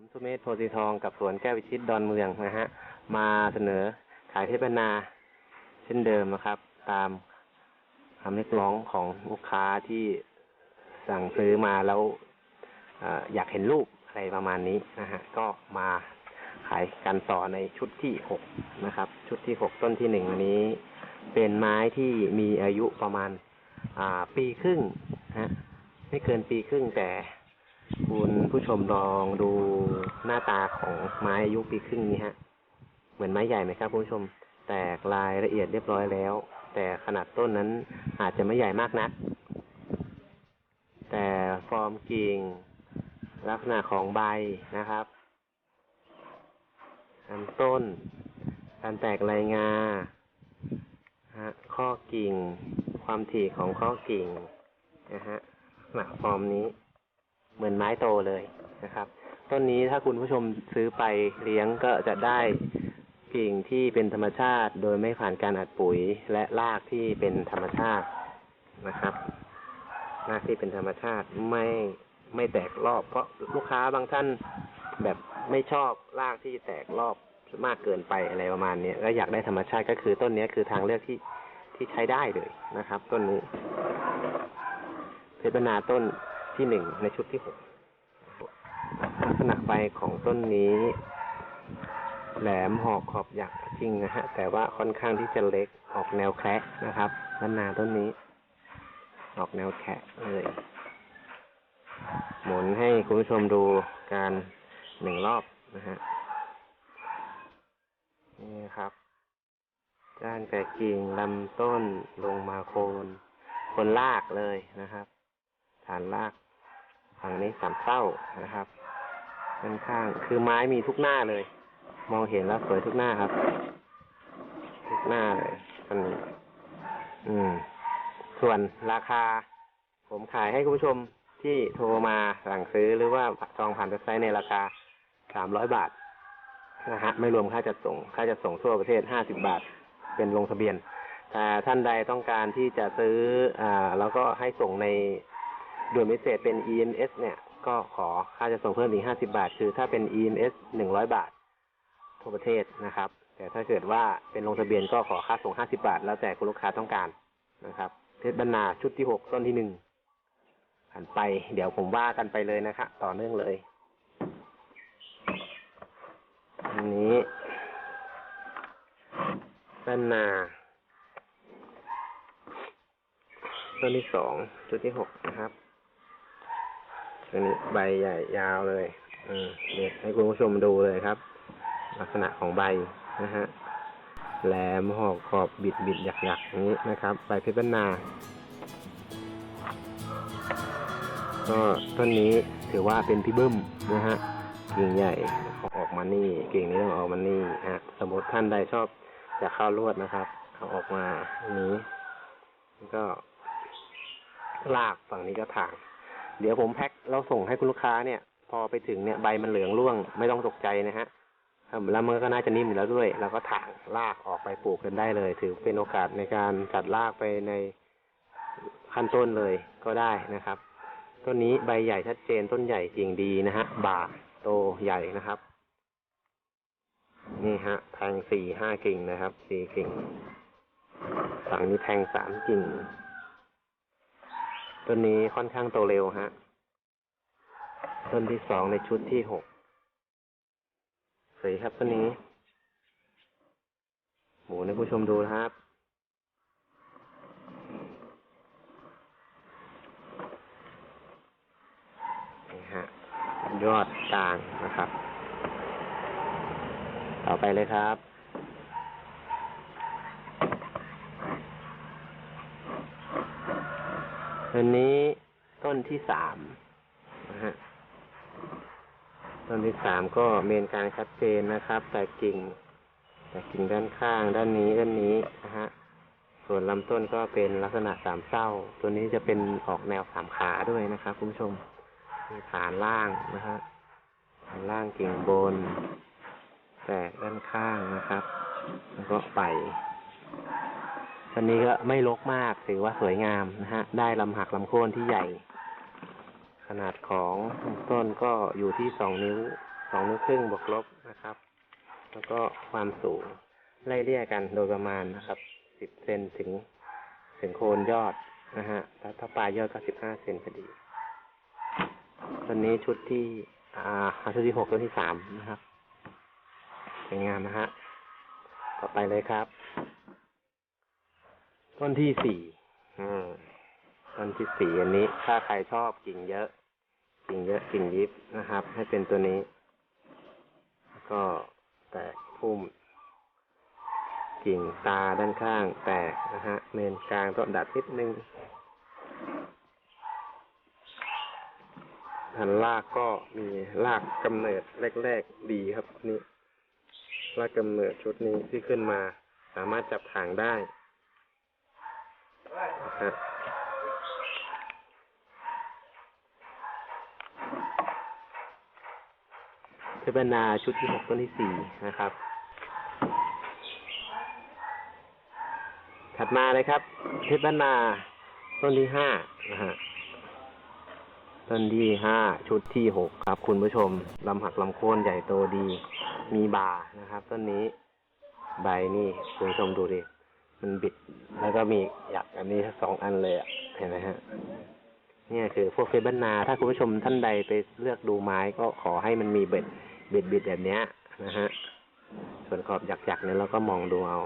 ผมสุเมธโพธิทองกับสวนแก้ววิชิตดอนเมืองนะฮะ มาเสนอขายเทพนา เช่นเดิมนะครับ ตามคำเรียกร้องของลูกค้าที่สั่งซื้อมาแล้วออยากเห็นรูปอะไรประมาณนี้นะฮะ ก็มาขายกันต่อในชุดที่หกนะครับ ชุดที่หกต้นที่หนึ่งนี้ เป็นไม้ที่มีอายุประมาณ อ่า ปีครึ่งฮะ ไม่เกินปีครึ่งแต่ คุณผู้ชมลองดูหน้าตาของไม้อายุปีครึ่งนี้ฮะ เหมือนไม้ใหญ่ไหมครับคุณผู้ชม แตกลายละเอียดเรียบร้อยแล้ว แต่ขนาดต้นนั้นอาจจะไม่ใหญ่มากนัก แต่ฟอร์มกิ่งลักษณะของใบนะครับลำต้น การแตกลายงาฮะข้อกิ่ง ความถี่ของข้อกิ่งนะฮะลักฟอร์มนี้ เหมือนไม้โตเลยนะครับ ต้นนี้ถ้าคุณผู้ชมซื้อไปเลี้ยงก็จะได้กิ่งที่เป็นธรรมชาติ โดยไม่ผ่านการอัดปุ๋ยและรากที่เป็นธรรมชาตินะครับรากที่เป็นธรรมชาติไม่ไม่แตกรอบ เพราะลูกค้าบางท่านแบบไม่ชอบรากที่แตกรอบมากเกินไปอะไรประมาณเนี้ยก็อยากได้ธรรมชาติก็คือต้นนี้คือทางเลือกที่ที่ใช้ได้เลยนะครับ ต้นนี้เพชรบรรณาต้น ที่หนึ่งในชุดที่หกลักษณะใบของต้นนี้ แหลมหอกขอบหยักจริงนะฮะ แต่ว่าค่อนข้างที่จะเล็กออกแนวแคะนะครับด้านหนาต้นนี้ ออกแนวแคะเลยหมุนให้คุณผู้ชมดูการหนึ่งรอบนะฮะนี่ครับด้านแต่กิ่งลำต้นลงมาโคน คนลากเลยนะครับ ฐานราก ฝั่งนี้สามเต้านะครับด้านข้างคือไม้มีทุกหน้าเลย มองเห็นแล้วสวยทุกหน้าครับ ทุกหน้าเลยอันนี้อืม ส่วนราคา ผมขายให้คุณผู้ชมที่โทรมาสั่งซื้อหรือว่าจองผ่านเว็บไซต์ในราคาสามร้อยบาทนะฮะไม่รวมค่าจัดส่ง ค่าจัดส่งทั่วประเทศห้าสิบบาท เป็นลงทะเบียนแต่ท่านใดต้องการที่จะซื้ออ่าแล้วก็ให้ส่งใน ด่วนพิเศษเป็น EMS เนี่ย ก็ขอค่าจะส่งเพิ่มอีกห้าสิบาท คือถ้าเป็น EMS หนึ่งร้อยบาท ทั่วประเทศนะครับ แต่ถ้าเกิดว่าเป็นลงทะเบียนก็ขอค่าส่งห้าสิบาท แล้วแต่คุณลูกค้าต้องการนะครับเพชรบรรณาชุดที่หกต้นที่หนึ่งผ่านไป เดี๋ยวผมว่ากันไปเลยนะคะต่อเนื่องเลยอันนี้บรรณาต้นที่สองชุดที่หกนะครับ ตัวนี้ใบใหญ่ยาวเลยอืมเนี่ยให้คุณผู้ชมดูเลยครับ ลักษณะของใบนะฮะแหลมหอกขอบบิดบิดหยักหยักอย่างนี้นะครับใบเพชรบรรณาก็ต้นนี้ถือว่าเป็นพี่บึ้มนะฮะกิ่งใหญ่อออกมานี่กิ่งนี้ต้องออกมานี่ฮะสมมติท่านใดชอบจะเข้าลวดนะครับเอาออกมาอันนี้ก็ลากฝั่งนี้ก็ถาง เดี๋ยวผมแพ็คแล้วส่งให้คุณลูกค้าเนี่ย พอไปถึงเนี่ยใบมันเหลืองร่วงไม่ต้องตกใจนะฮะครับแล้วมันก็น่าจะนิ่มอยู่แล้วด้วย แล้วก็ถางลากออกไปปลูกกันได้เลย ถือเป็นโอกาสในการจัดลากไปในขั้นต้นเลยก็ได้นะครับ ต้นนี้ใบใหญ่ชัดเจนต้นใหญ่กิ่งดีนะฮะบ่าโตใหญ่นะครับ นี่ฮะ แทงสี่ห้ากิ่งนะครับสี่กิ่งฝั่งนี้แทงสามกิ่ง ต้นนี้ค่อนข้างโตเร็วฮะ ต้นที่สองในชุดที่หกสวยครับต้นนี้ หมูให้ผู้ชมดูนะครับนี่ฮะยอดกลางนะครับ ต่อไปเลยครับ ต้นนี้ต้นที่สามนะฮะต้นที่สามก็เมนกางชัดเจนนะครับ แต่กิ่ง แต่กิ่งด้านข้างด้านนี้ด้านนี้นะฮะส่วนลำต้นก็เป็นลักษณะสามเศร้า ตัวนี้จะเป็นออกแนวสามขาด้วยนะครับคุณผู้ชมมีฐานล่างนะฮะฐานล่างกิ่งบน แตกด้านข้างนะครับ แล้วก็ไป ต้นนี้ก็ไม่รกมากถือว่าสวยงามนะฮะ ได้ลำหักลำโค่นที่ใหญ่ ขนาดของต้นก็อยู่ที่สองนิ้วสองนิ้วครึ่งบวกลบนะครับ แล้วก็ความสูงไล่เลี่ยกันโดยประมาณนะครับสิบเซนถึงถึงโคนยอดนะฮะแล้วถ้าปลายยอดก็สิบห้าเซนพอดีตอนนี้ชุดที่ อ่าชุดที่หกชุดที่สามนะครับสวยงามนะฮะ ต่อไปเลยครับ ต้นที่สี่อืมต้นที่สี่อันนี้ ถ้าใครชอบกิ่งเยอะ กิ่งเยอะกิ่งยิบนะครับ ให้เป็นตัวนี้ แล้วก็แตกพุ่ม กิ่งตาด้านข้างแตกนะฮะ เมนกลางต้องดัดนิดนึงหันรากก็มีรากกำเนิดแรกๆดีครับนี่รากกำเนิดชุดนี้ที่ขึ้นมา สามารถจับถางได้ เทปนาชุดที่หกต้นที่สี่นะครับ ถัดมาเลยครับ เทปนาต้นที่ห้านะฮะต้นที่ห้าชุดที่หกครับ คุณผู้ชมลำหักลำโค่นใหญ่โตดี มีบานะครับ ต้นนี้ ใบนี่คุณผู้ชมดูดิ มันบิด แล้วก็มีหยักอันนี้สองอันเลยอะเห็นไหมฮะเนี่ยคือพวกเฟเบิลนา ถ้าคุณผู้ชมท่านใดไปเลือกดูไม้ก็ขอให้มันมีเบ็ดเบิดบิดแบบเนี้ยนะฮะ ส่วนขอบหยักๆเนี่ยเราก็มองดูเอา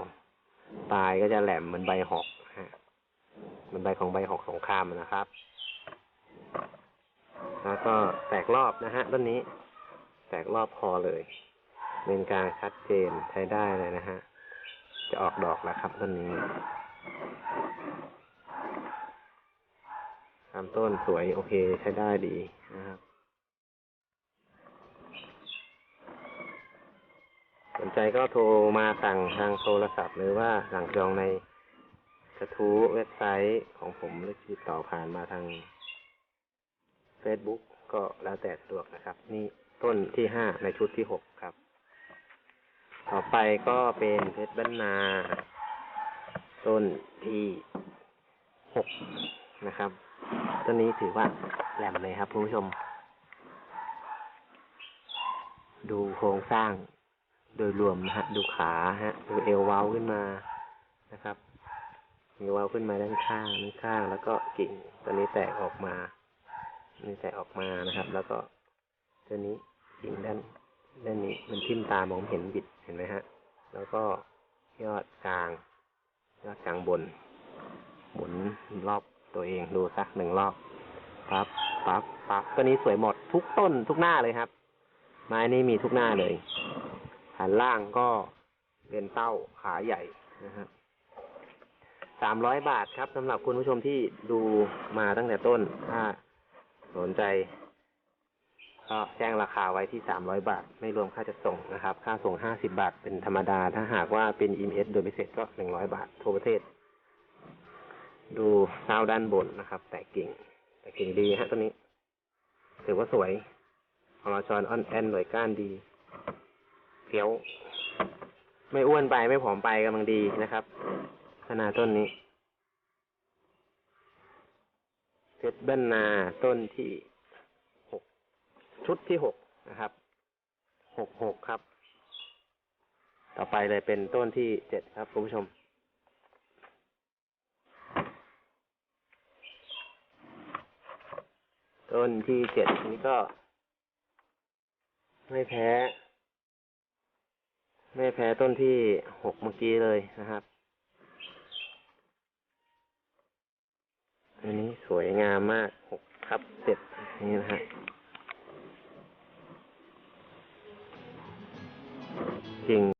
ปลายก็จะแหลมเหมือนใบหอกฮะเหมือนใบของใบหอกสงครามนะครับ แล้วก็แตกรอบนะฮะต้นนี้ แตกรอบคอเลยเป็นกลางชัดเจนใช้ได้เลยนะฮะ จะออกดอกแล้วครับต้นนี้ลำต้นสวยโอเคใช้ได้ดีนะครับ สนใจก็โทรมาสั่งทางโทรศัพท์ หรือว่าสั่งจองในกระทู้เว็บไซต์ของผมหรือติดต่อผ่านมาทาง Facebook ก็แล้วแต่สะดวกนะครับ นี่ต้นที่ห้าในชุดที่หกครับ ต่อไปก็เป็นเพชรบ้านนา ต้นที่หกนะครับ ต้นนี้ถือว่าแหลมเลยครับคุณผู้ชม ดูโครงสร้างโดยรวมนะฮะ ดูขาฮะ ดูเอวเว้าขึ้นมานะครับ มีเว้าขึ้นมาด้านข้างด้านข้าง แล้วก็กิ่งตัวนี้แตกออกมานี่แตกออกมานะครับ แล้วก็ตัวนี้กิ่งด้าน ด้านนี้มันทิ่มตามองเห็นบิดเห็นไหมฮะ แล้วก็ยอดกลางยอดกลางบนหมุนรอบตัวเองดูสักหนึ่งรอบปั๊บปั๊บปั๊บตัวนี้สวยหมดทุกต้นทุกหน้าเลยครับ ไม้นี้มีทุกหน้าเลยหันล่างก็เป็นเต้าขาใหญ่นะครับสามร้อยบาทครับสำหรับคุณผู้ชมที่ดูมาตั้งแต่ต้นถ้าสนใจ ก็แจ้งราคาไว้ที่สามร้อยบาท ไม่รวมค่าจัดส่งนะครับ ค่าส่งห้าสิบาท เป็นธรรมดา ถ้าหากว่าเป็น EMS โดยพิเศษก็หนึ่งร้อยบาท ทั่วประเทศ ดูซาวด้านบนนะครับ แต่กิ่ง แต่กิ่งดีฮะตัวนี้ ถือว่าสวยอรชอนอ่อนแอนหน่วยก้านดีเฟี้ยว ไม่อ้วนไปไม่ผอมไปกำลังดีนะครับขนาดต้นนี้เพชรบ้านนาต้นที่ ชุดที่หกนะครับหกหกครับ ต่อไปเลยเป็นต้นที่เจ็ดครับคุณผู้ชม ต้นที่เจ็ดนี้ก็ ไม่แพ้ ไม่แพ้ต้นที่หกเมื่อกี้เลยนะครับอันนี้สวยงามมากหกทับเจ็ดนี่นะฮะ กิ่ง